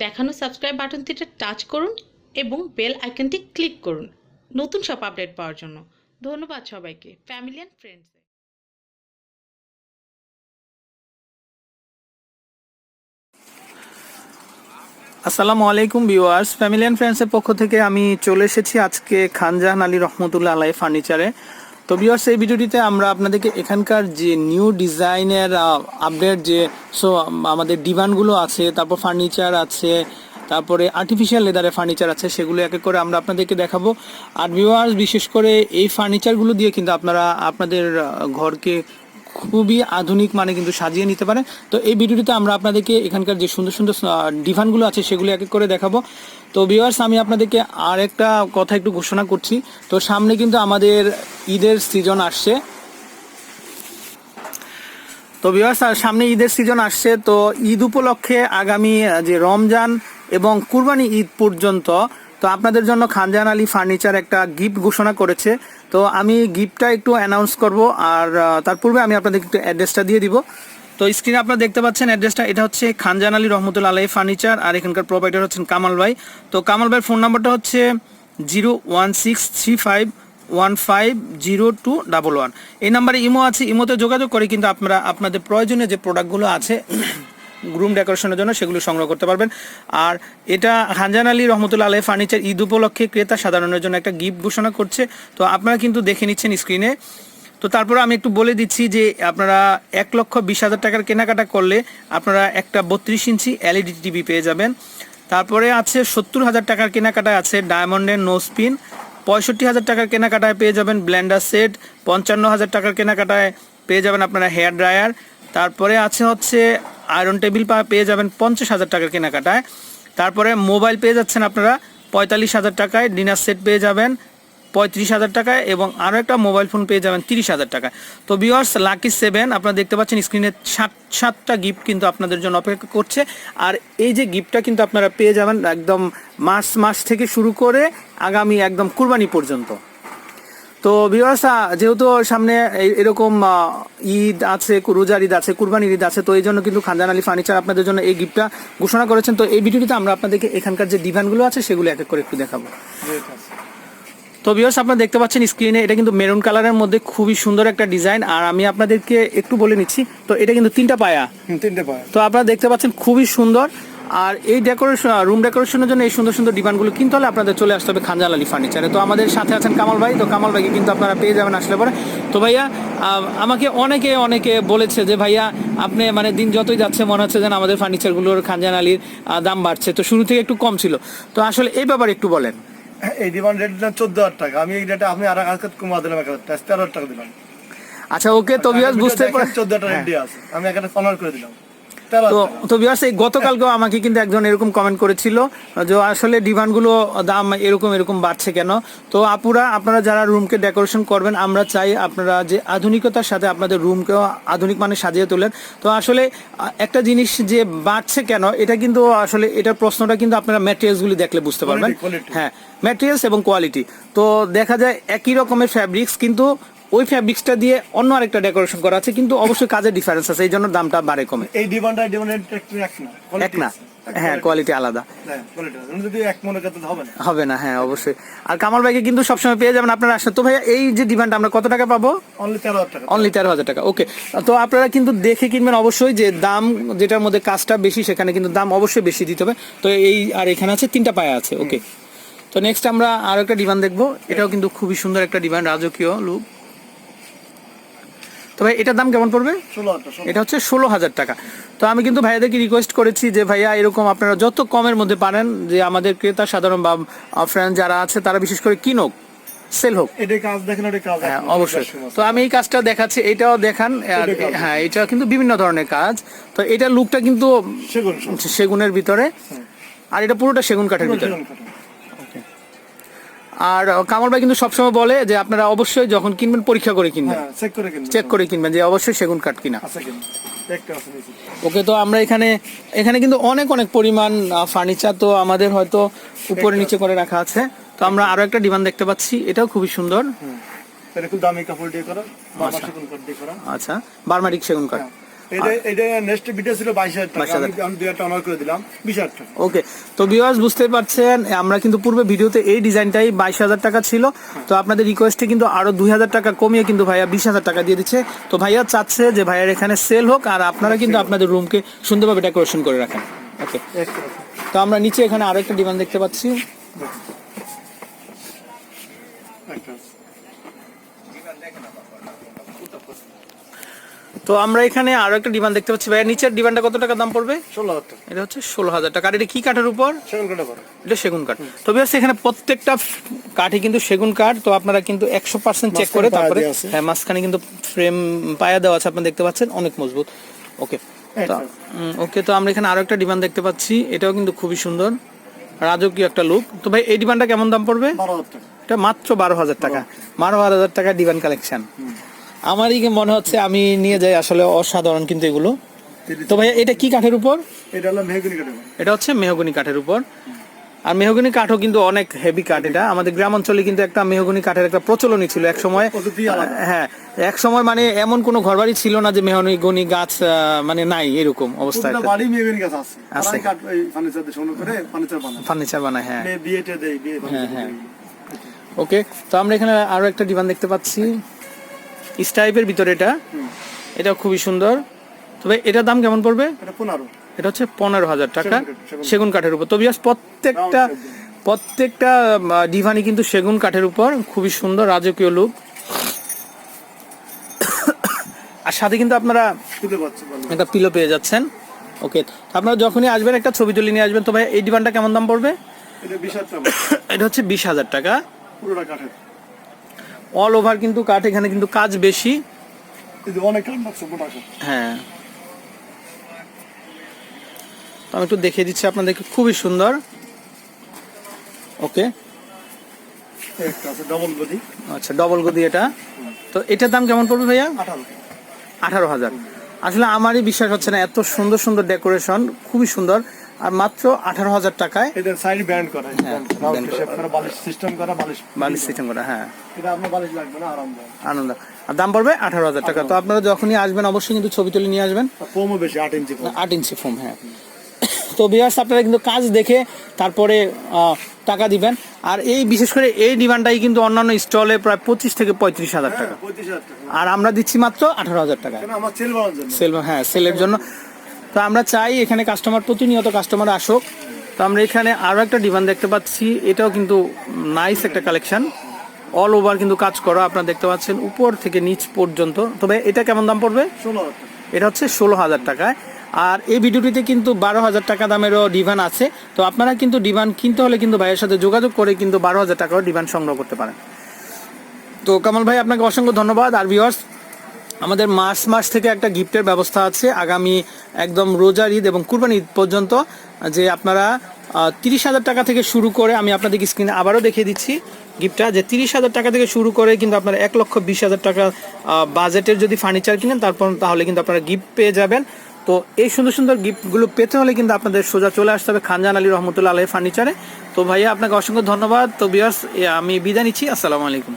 দেখানো subscribe বাটনটিতে touch করুন এবং বেল আইকনটি ক্লিক করুন। নতুন সব আপডেট পাওয়ার জন্য। ধন্যবাদ সবাইকে। ফ্যামিলি অ্যান্ড ফ্রেন্ডস আসসালামু আলাইকুম ভিউয়ার্স ফ্যামিলি অ্যান্ড ফ্রেন্ডসের পক্ষ থেকে আমি চলে এসেছি আজকে খানজাহান আলী রহমতুল্লাহ আলাই ফার্নিচারে। তো বিয়ার্স এই ভিডিওটিতে আমরা আপনাদেরকে এখানকার যে নিউ ডিজাইনের আপডেট যে সো আমাদের ডিভানগুলো আছে, তারপর ফার্নিচার আছে, তারপরে আর্টিফিশিয়াল লেদারের ফার্নিচার আছে, সেগুলো এক করে আমরা আপনাদেরকে দেখাবো। আর ভিউয়ার্স বিশেষ করে এই ফার্নিচারগুলো দিয়ে কিন্তু আপনারা, আপনাদের ঘরকে খুবই আধুনিক মানে কিন্তু সাজিয়ে নিতে পারে। তো এই ভিডিওটিতে আমরা আপনাদেরকে এখানকার যে সুন্দর সুন্দর ডিভানগুলো আছে সেগুলো এক এক করে দেখাবো। তো ভিউয়ার্স আমি আপনাদেরকে আর একটা কথা একটু ঘোষণা করছি। তো সামনে কিন্তু আমাদের ঈদের সিজন আসছে। তো ভিউয়ার্স সামনে ঈদের সিজন আসছে। তো ঈদ উপলক্ষে আগামী যে রমজান এবং কুরবানি ঈদ পর্যন্ত তো আপনাদের জন্য খানজান আলী ফার্নিচার একটা গিফট ঘোষণা করেছে। তো আমি গিফটটা একটু অ্যানাউন্স করব আর তার পূর্বে আমি আপনাদেরকে একটু অ্যাড্রেসটা দিয়ে দিব। তো স্ক্রিনে আপনারা দেখতে পাচ্ছেন অ্যাড্রেসটা এটা হচ্ছে খানজান আলী রহমতুল্লা আলাই ফার্নিচার আর এখানকার প্রোভাইডার হচ্ছেন কামাল ভাই। তো কামাল ভাইয়ের ফোন নাম্বারটা হচ্ছে zero one six three five one five zero two double one এই নাম্বারে ইমো আছে, ইমোতে যোগাযোগ করে কিন্তু আপনারা, আপনাদের প্রয়োজনীয় যে প্রোডাক্টগুলো আছে রুম ডেকোরেশনের জন্য সেগুলো সংগ্রহ করতে পারবেন। আর এটা হানজান আলী রহমতুল্লা আলহ ফার্নিচার ঈদ উপলক্ষে ক্রেতা সাধারণের জন্য একটা গিফট ঘোষণা করছে। তো আপনারা কিন্তু দেখে নিচ্ছেন স্ক্রিনে। তো তারপরে আমি একটু বলে দিচ্ছি যে আপনারা এক লক্ষ বিশ হাজার টাকার কেনাকাটা করলে আপনারা একটা বত্রিশ ইঞ্চি এলইডি টিভি পেয়ে যাবেন। তারপরে আছে সত্তর হাজার টাকার কেনাকাটায় আছে ডায়মন্ডের নো স্পিন পঁয়ষট্টি হাজার টাকার কেনাকাটায় পেয়ে যাবেন ব্ল্যান্ডার সেট। পঞ্চান্ন হাজার টাকার কেনাকাটায় পেয়ে যাবেন আপনারা হেয়ার ড্রায়ার। তারপরে আছে হচ্ছে আয়রন টেবিল পেয়ে যাবেন পঞ্চাশ হাজার টাকার কেনাকাটায়। তারপরে মোবাইল পেয়ে যাচ্ছেন আপনারা পঁয়তাল্লিশ হাজার টাকায়, ডিনার সেট পেয়ে যাবেন পঁয়ত্রিশ হাজার টাকায় এবং আরও একটা মোবাইল ফোন পেয়ে যাবেন তিরিশ হাজার টাকায়। তো বিওয়ার্স লাকি সেভেন আপনারা দেখতে পাচ্ছেন স্ক্রিনে সাত সাতটা গিফট কিন্তু আপনাদের জন্য অপেক্ষা করছে। আর এই যে গিফটটা কিন্তু আপনারা পেয়ে যাবেন একদম মাস মাস থেকে শুরু করে আগামী একদম কুরবানি পর্যন্ত। তো বিওয়ার্স যেহেতু সামনে এরকম ঈদ আছে রোজার ঈদ আছে কুরবানির ঈদ আছে তো এই জন্য কিন্তু খানজান আলী ফার্নিচার আপনাদের জন্য এই গিফটটা ঘোষণা করেছেন। তো এই ভিডিওটিতে আমরা আপনাদেরকে এখানকার যে ডিভানগুলো আছে সেগুলো এক এক করে একটু দেখাবো। তো ভিউয়ার্স আপনারা দেখতে পাচ্ছেন স্ক্রিনে এটা কিন্তু মেরুন কালারের মধ্যে খুবই সুন্দর একটা ডিজাইন আর আমি আপনাদেরকে একটু বলে নিচ্ছি তো এটা কিন্তু তিনটা পায়া। তিনটে পায়। তো আপনারা দেখতে পাচ্ছেন খুবই সুন্দর। আর এই ডেকোরেশন রুম ডেকোরেশনের জন্য এই সুন্দর সুন্দর ডিমান্ডগুলো কিনতে হলে আপনাদের চলে আসতে হবে খানজাল আলী ফার্নিচারে তো আমাদের সাথে আছেন কামাল ভাই তো কামাল ভাইকে কিন্তু আপনারা পেয়ে যাবেন আসলে পরে। তো ভাইয়া আমাকে অনেকে অনেকে বলেছে যে ভাইয়া আপনি মানে দিন যতই যাচ্ছে মনে হচ্ছে যেন আমাদের ফার্নিচারগুলোর খানজান আলীর দাম বাড়ছে। তো শুরু থেকে একটু কম ছিল। তো আসলে এই ব্যাপারে একটু বলেন। এই ডিমান্ড রেট দিলাম চোদ্দ হাজার টাকা। আমি এই রেটে আপনি আর আজকে কমা দিলাম এক হাজার টাকা। তেরো হাজার টাকা দিলাম। আচ্ছা ওকে তো বুঝতে পার চোদ্দ হাজার টাকা রেট দিয়ে আছে। আমি এখানে অনার করে দিলাম। তো। তো ভিউয়ার্স এই গতকালকেও আমাকে কিন্তু একজন এরকম কমেন্ট করেছিল যে আসলে ডিমান্ডগুলো দাম এরকম এরকম বাড়ছে কেন তো আপুরা আপনারা যারা রুমকে ডেকোরেশন করবেন আমরা চাই আপনারা যে আধুনিকতার সাথে আপনাদের রুমকেও আধুনিক মানে সাজিয়ে তোলেন তো আসলে একটা জিনিস যে বাড়ছে কেন এটা কিন্তু আসলে এটার প্রশ্নটা কিন্তু আপনারা ম্যাটেরিয়ালসগুলি দেখলে বুঝতে পারবেন. হ্যাঁ ম্যাটেরিয়ালস এবং কোয়ালিটি তো দেখা যায় একই রকমের ফ্যাব্রিক্স কিন্তু ওই ফ্যাব্রিক্সটা দিয়ে অন্য আরেকটা ডেকোরেশন করা আছে কিন্তু অবশ্যই কাজের ডিফারেন্স আছে এই জন্য দামটা বাড়ে কমে। এই ডিমান্ড আর ডিমান্ড এক না এক না। হ্যাঁ কোয়ালিটি আলাদা। হ্যাঁ, মনে হবে না। হবে না হ্যাঁ অবশ্যই। আর কামাল ভাইকে কিন্তু সবসময় পেয়ে যাবেন আপনারা আসলে। তো ভাইয়া এই যে ডিমান্ড আমরা কত টাকা পাবো? অনলি তেরো হাজার টাকা। ওকে তো আপনারা কিন্তু দেখে কিনবেন অবশ্যই যে দাম যেটার মধ্যে কাজটা বেশি সেখানে কিন্তু দাম অবশ্যই বেশি দিতে হবে। তো এই আর এখানে আছে তিনটা পায়া আছে ওকে তো নেক্সট আমরা আরও একটা ডিমান্ড দেখব। এটাও কিন্তু খুবই সুন্দর একটা ডিমান্ড রাজকীয় লুক তো ভাই এটার দাম কেমন পড়বে? এটা হচ্ছে ষোলো হাজার টাকা। তো আমি কিন্তু ভাইয়াদেরকে রিকোয়েস্ট করেছি যে ভাইয়া এরকম আপনারা যত কমের মধ্যে পারেন যে আমাদের ক্রেতা সাধারণ বা ফ্রেন্ড যারা আছে তারা বিশেষ করে কিনুক সেল হোক। কাজ দেখেন কাজ হ্যাঁ অবশ্যই। তো আমি এই কাজটা দেখাচ্ছি এটাও দেখান হ্যাঁ এটা কিন্তু বিভিন্ন ধরনের কাজ। তো এটা লুকটা কিন্তু সেগুনের ভিতরে আর এটা পুরোটা সেগুন কাঠের ভিতরে। আর কামাল ভাই কিন্তু সবসময় বলে যে আপনারা অবশ্যই যখন কিনবেন পরীক্ষা করে কিনবেন। হ্যাঁ চেক করে কিনবেন চেক করে কিনবেন যে অবশ্যই সেগুন কাঠ কিনা। নিচে ওকে তো আমরা এখানে এখানে কিন্তু অনেক অনেক পরিমাণ ফার্নিচার তো আমাদের হয়তো উপরে নিচে করে। রাখা আছে। তো আমরা আরও একটা ডিমান্ড দেখতে পাচ্ছি। এটাও খুবই সুন্দর। দামি কাপড় দিয়ে করা আচ্ছা। বার্মাটিক সেগুন কাঠ। হ্যাঁ। এটা এটা নেক্সট ভিডিও ছিল বাইশ হাজার টাকা। 22,000 আমি আমি দুই একটা অনার করে দিলাম বিশ হাজার টাকা। ওকে তো বুঝতে পারছেন আমরা কিন্তু পূর্বে ভিডিওতে এই ডিজাইনটাই বাইশ হাজার টাকা ছিল। তো আপনাদের রিকোয়েস্টে কিন্তু আরও দুই হাজার টাকা কমিয়ে কিন্তু ভাইয়া বিশ হাজার টাকা দিয়ে দিচ্ছে। তো ভাইয়া চাচ্ছে যে ভাইয়ার এখানে সেল হোক আর আপনারা কিন্তু আপনাদের রুমকে সুন্দরভাবে ডেকোরেশন করে রাখেন। ওকে তো আমরা নিচে এখানে আরও একটা ডিমান্ড দেখতে পাচ্ছি। আছে। তো আমরা এখানে আরও একটা ডিমান্ড দেখতে পাচ্ছি। ভাইয়া নিচের ডিমান্ডটা কত টাকা দাম পড়বে? ষোলো হাজার টাকা। এটা হচ্ছে ষোলো হাজার টাকা। আর এটা কি কাঠের উপর? করো এটা সেগুন কাঠ। তবে হচ্ছে এখানে প্রত্যেকটা কাঠই কিন্তু সেগুন কাঠ। তো আপনারা কিন্তু একশো পার্সেন্ট চেক করে তারপরে হ্যাঁ মাঝখানে কিন্তু ফ্রেম পায়া দেওয়া আছে। আপনারা দেখতে পাচ্ছেন অনেক মজবুত। ওকে। ওকে তো আমরা এখানে আরও একটা ডিমান্ড দেখতে পাচ্ছি। এটাও কিন্তু খুবই সুন্দর। রাজকীয় একটা লুক তো ভাই এই ডিমান্ডটা কেমন দাম পড়বে? এটা মাত্র বারো হাজার টাকা। বারো হাজার। টাকা ডিমান্ড কালেকশন আমারই মনে হচ্ছে আমি নিয়ে যাই আসলে অসাধারণ কিন্তু এগুলো। তো ভাই এটা কি কাঠের উপর? এটা হলো মেহগুনি কাটে এটা হচ্ছে মেহগনি কাঠের উপর। আর মেহগনি কাঠও কিন্তু অনেক হেভি কাঠ এটা। আমাদের গ্রাম অঞ্চলে কিন্তু একটা মেহগনি কাঠের একটা প্রচলনই ছিল এক সময়। হ্যাঁ এক সময় মানে এমন কোনো ঘরবাড়ি ছিল না যে মেহগনি গাছ মানে নাই এরকম অবস্থা বাড়ি মেহগুনি গাছ আছে। আছে। কাঠ এই ফার্নিচার দিয়ে সংগ্রহ করে ফার্নিচার বানায়। ফার্নিচার বানায় হ্যাঁ। বিয়েতে দেয় বিয়ে হ্যাঁ, হ্যাঁ। ওকে তো আমরা এখানে আরও একটা ডিমান্ড দেখতে পাচ্ছি। স্টাইপের ভিতরে এটা। এটা খুবই সুন্দর। তবে এটার দাম কেমন পড়বে? এটা পনেরো। এটা হচ্ছে পনেরো হাজার টাকা। সেগুন কাঠ, সেগুন সেগুন কাঠের। উপর। তো বিয়াস প্রত্যেকটা প্রত্যেকটা ডিভানি কিন্তু সেগুন কাঠের উপর। খুবই সুন্দর রাজকীয় লুক আর সাথে কিন্তু আপনারা একটা পিলো পেয়ে যাচ্ছেন। ওকে আপনারা যখনই আসবেন একটা ছবি তুলে নিয়ে আসবেন। তো ভাই এই ডিভানটা কেমন দাম পড়বে? এটা হচ্ছে বিশ হাজার টাকা। পুরোটা কাঠের। অল ওভার কিন্তু কাঠ এখানে কিন্তু কাজ বেশি। অনেক হ্যাঁ। তো আমি একটু দেখিয়ে দিচ্ছি আপনাদেরকে খুবই সুন্দর। ওকে ডবল বডি আচ্ছা ডবল গদি এটা। তো এটার দাম কেমন পড়বে ভাইয়া? আঠারো। হাজার। আসলে আমারই বিশ্বাস হচ্ছে না এত সুন্দর সুন্দর ডেকোরেশন খুবই সুন্দর। আর মাত্র আঠারো হাজার টাকায় এটা সাইড ব্যান্ড করা হ্যাঁ, করা বালিশ সিস্টেম করা বালিশ বালিশ সিস্টেম করা হ্যাঁ। এটা আপনার বালিশ লাগবে না আরামদায়ক আনন্দ। আর দাম পড়বে আঠারো হাজার টাকা। তো আপনারা যখনই আসবেন অবশ্যই কিন্তু ছবি তুলে নিয়ে আসবেন। ফোমও বেশি আট ইঞ্চি ফোম আট ইঞ্চি ফোম হ্যাঁ। তো বিয়ার্স আপনারা কিন্তু কাজ দেখে তারপরে টাকা দিবেন। আর এই বিশেষ করে এই ডিমান্ডটাই কিন্তু অন্যান্য স্টলে প্রায় পঁচিশ থেকে পঁয়ত্রিশ হাজার টাকা। হাজার টাকা। আর আমরা দিচ্ছি মাত্র আঠারো হাজার টাকা সেল হ্যাঁ সেলের জন্য। তো আমরা চাই এখানে কাস্টমার প্রতিনিয়ত কাস্টমার আসুক। তো আমরা এখানে আরও একটা ডিমান্ড দেখতে পাচ্ছি। এটাও কিন্তু নাইস একটা কালেকশন অল ওভার কিন্তু কাজ করা আপনারা দেখতে পাচ্ছেন উপর থেকে নিচ পর্যন্ত। তবে এটা কেমন দাম পড়বে? এটা হচ্ছে ষোলো হাজার টাকায় আর এই ভিডিওটিতে কিন্তু বারো হাজার টাকা দামেরও ডিভান আছে। তো আপনারা কিন্তু ডিভান কিনতে হলে কিন্তু ভাইয়ের সাথে যোগাযোগ করে কিন্তু বারো হাজার টাকাও ডিভান সংগ্রহ করতে পারেন। তো কামাল ভাই আপনাকে অসংখ্য ধন্যবাদ। আর ভিওয়ার্স আমাদের মার্চ মাস থেকে একটা গিফটের ব্যবস্থা আছে। আগামী একদম রোজার ঈদ এবং কুরবানি ঈদ পর্যন্ত, যে আপনারা তিরিশ হাজার টাকা থেকে শুরু করে আমি আপনাদেরকে স্ক্রিনে আবারও দেখিয়ে দিচ্ছি গিফটটা, যে তিরিশ হাজার টাকা থেকে শুরু করে কিন্তু আপনারা এক লক্ষ বিশ হাজার টাকা বাজেটের যদি ফার্নিচার কিনেন, তারপর তাহলে কিন্তু আপনারা গিফট পেয়ে যাবেন। তো এই সুন্দর সুন্দর গিফটগুলো পেতে হলে কিন্তু আপনাদের সোজা চলে আসতে হবে খানজান আলী রহমতুল্লাহ আলহ ফার্নিচারে। তো ভাইয়া, আপনাকে অসংখ্য ধন্যবাদ। তো বিয়ার্স আমি বিদায় নিচ্ছি। আসসালামু আলাইকুম।